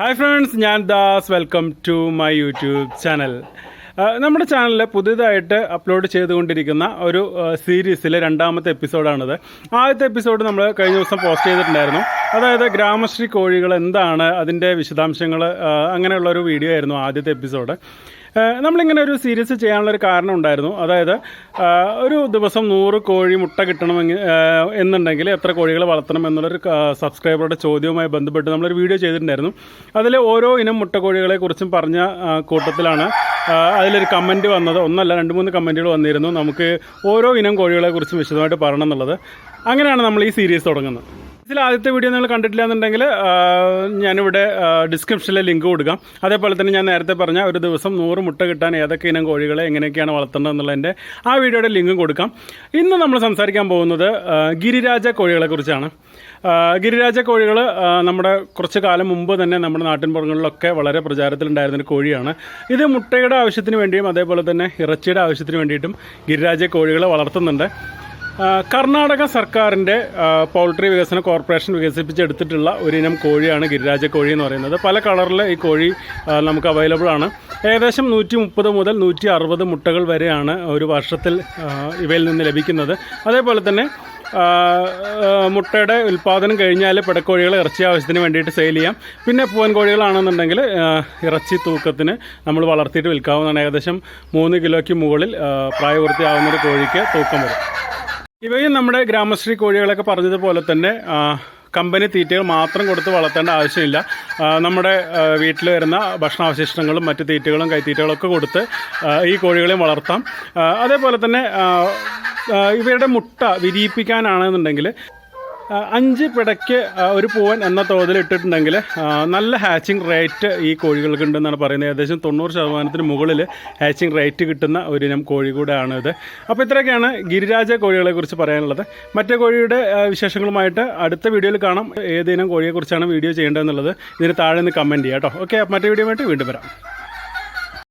Hi friends ഞാൻ Das. Welcome to my YouTube channel നമ്മുടെ ചാനലിൽ പുതിയതായിട്ട് അപ്ലോഡ് ചെയ്തുകൊണ്ടിരിക്കുന്ന ഒരു സീരീസിലെ രണ്ടാമത്തെ എപ്പിസോഡാണിത് ആദ്യത്തെ എപ്പിസോഡ് നമ്മൾ കഴിഞ്ഞ ദിവസം പോസ്റ്റ് ചെയ്തിട്ടുണ്ടായിരുന്നു. അതായത് ഗ്രാമശ്രീ കോഴികൾ എന്താണ് അതിന്റെ വിശദാംശങ്ങൾ അങ്ങനെയുള്ള ഒരു വീഡിയോ ആയിരുന്നു ആദ്യത്തെ എപ്പിസോഡ് നമ്മളിങ്ങനെ ഒരു സീരീസ് ചെയ്യാനുള്ള ഒരു കാരണം ഉണ്ടായിരുന്നു. അതായത് ഒരു ദിവസം നൂറ് കോഴി മുട്ട കിട്ടണമെങ്കിൽ എന്നുണ്ടെങ്കിൽ എത്ര കോഴികൾ വളർത്തണം എന്നുള്ളൊരു സബ്സ്ക്രൈബറുടെ ചോദ്യവുമായി ബന്ധപ്പെട്ട് നമ്മളൊരു വീഡിയോ ചെയ്തിട്ടുണ്ടായിരുന്നു. അതിൽ ഓരോ ഇനം മുട്ട കുറിച്ചും പറഞ്ഞ കൂട്ടത്തിലാണ് അതിലൊരു കമന്റ് വന്നത്. ഒന്നല്ല രണ്ട് മൂന്ന് കമന്റുകൾ വന്നിരുന്നു. നമുക്ക് ഓരോ ഇനം കോഴികളെ കുറിച്ചും വിശദമായിട്ട് പറയണം എന്നുള്ളത്. അങ്ങനെയാണ് നമ്മൾ ഈ സീരീസ് തുടങ്ങുന്നത്. ഇതിൽ ആദ്യത്തെ വീഡിയോ നിങ്ങൾ കണ്ടിട്ടില്ല എന്നുണ്ടെങ്കിൽ ഞാനിവിടെ ഡിസ്ക്രിപ്ഷനിലെ ലിങ്ക് കൊടുക്കാം. അതേപോലെ തന്നെ ഞാൻ നേരത്തെ പറഞ്ഞ ഒരു ദിവസം നൂറ് മുട്ട കിട്ടാൻ ഏതൊക്കെ ഇനം കോഴികളെ എങ്ങനെയൊക്കെയാണ് വളർത്തേണ്ടത് എന്നുള്ളതിന്റെ ആ വീഡിയോയുടെ ലിങ്കും കൊടുക്കാം. ഇന്ന് നമ്മൾ സംസാരിക്കാൻ പോകുന്നത് ഗിരിരാജ കോഴികളെ കുറിച്ചാണ് ഗിരിരാജ കോഴികൾ നമ്മുടെ കുറച്ച് കാലം മുമ്പ് തന്നെ നമ്മുടെ നാട്ടിൻപുറങ്ങളിലൊക്കെ വളരെ പ്രചാരത്തിലുണ്ടായിരുന്ന ഒരു കോഴിയാണ്. ഇത് മുട്ടയുടെ ആവശ്യത്തിന് വേണ്ടിയും അതേപോലെ തന്നെ ഇറച്ചിയുടെ ആവശ്യത്തിന് വേണ്ടിയിട്ടും ഗിരിരാജ കോഴികളെ വളർത്തുന്നുണ്ട്. കർണാടക സർക്കാരിന്റെ പൗൾട്രി വികസന കോർപ്പറേഷൻ വികസിപ്പിച്ചെടുത്തിട്ടുള്ള ഒരിനം കോഴിയാണ് ഗിരിരാജ കോഴി എന്ന് പറയുന്നത്. പല കളറിൽ ഈ കോഴി നമുക്ക് അവൈലബിൾ ആണ്. ഏകദേശം നൂറ്റി മുപ്പത് മുതൽ നൂറ്റി അറുപത് മുട്ടകൾ വരെയാണ് ഒരു വർഷത്തിൽ ഇവയിൽ നിന്ന് ലഭിക്കുന്നത്. അതേപോലെ തന്നെ മുട്ടയുടെ ഉൽപ്പാദനം കഴിഞ്ഞാൽ പിടക്കോഴികളെ ഇറച്ചി ആവശ്യത്തിന് വേണ്ടിയിട്ട് സെയിൽ ചെയ്യാം. പിന്നെ പൂവൻ കോഴികളാണെന്നുണ്ടെങ്കിൽ ഇറച്ചി തൂക്കത്തിന് നമ്മൾ വളർത്തിയിട്ട് വിൽക്കാവുന്നതാണ്. ഏകദേശം മൂന്ന് കിലോയ്ക്ക് മുകളിൽ പ്രായപൂർത്തിയാവുന്ന ഒരു കോഴിക്ക് തൂക്കം വരും. ഇവയും നമ്മുടെ ഗ്രാമശ്രീ കോഴികളൊക്കെ പറഞ്ഞതുപോലെ തന്നെ കമ്പനി തീറ്റകൾ മാത്രം കൊടുത്ത് വളർത്തേണ്ട ആവശ്യമില്ല. നമ്മുടെ വീട്ടിൽ വരുന്ന ഭക്ഷണാവശിഷ്ടങ്ങളും മറ്റ് തീറ്റകളും കൈത്തീറ്റകളൊക്കെ കൊടുത്ത് ഈ കോഴികളെയും വളർത്താം. അതേപോലെ തന്നെ ഇവയുടെ മുട്ട വിരിയിപ്പിക്കാനാണെന്നുണ്ടെങ്കിൽ അഞ്ച് പിടയ്ക്ക് ഒരു പൂവൻ എന്ന തോതിൽ ഇട്ടിട്ടുണ്ടെങ്കിൽ നല്ല ഹാച്ചിങ് റേറ്റ് ഈ കോഴികൾക്ക് ഉണ്ടെന്നാണ് പറയുന്നത്. ഏകദേശം തൊണ്ണൂറ് ശതമാനത്തിന് മുകളിൽ ഹാച്ചിങ് റേറ്റ് കിട്ടുന്ന ഒരു ഇനം കോഴി കൂടെയാണ് ഇത്. അപ്പോൾ ഇത്രയൊക്കെയാണ് ഗിരിരാജ കോഴികളെക്കുറിച്ച് പറയാനുള്ളത്. മറ്റേ കോഴിയുടെ വിശേഷങ്ങളുമായിട്ട് അടുത്ത വീഡിയോയിൽ കാണാം. ഏത് ഇനം കോഴിയെക്കുറിച്ചാണ് വീഡിയോ ചെയ്യേണ്ടതെന്നുള്ളത് ഇതിന് താഴെ നിന്ന് കമന്റ് ചെയ്യാം കേട്ടോ. ഓക്കെ മറ്റേ വീഡിയോ വീണ്ടും വരാം.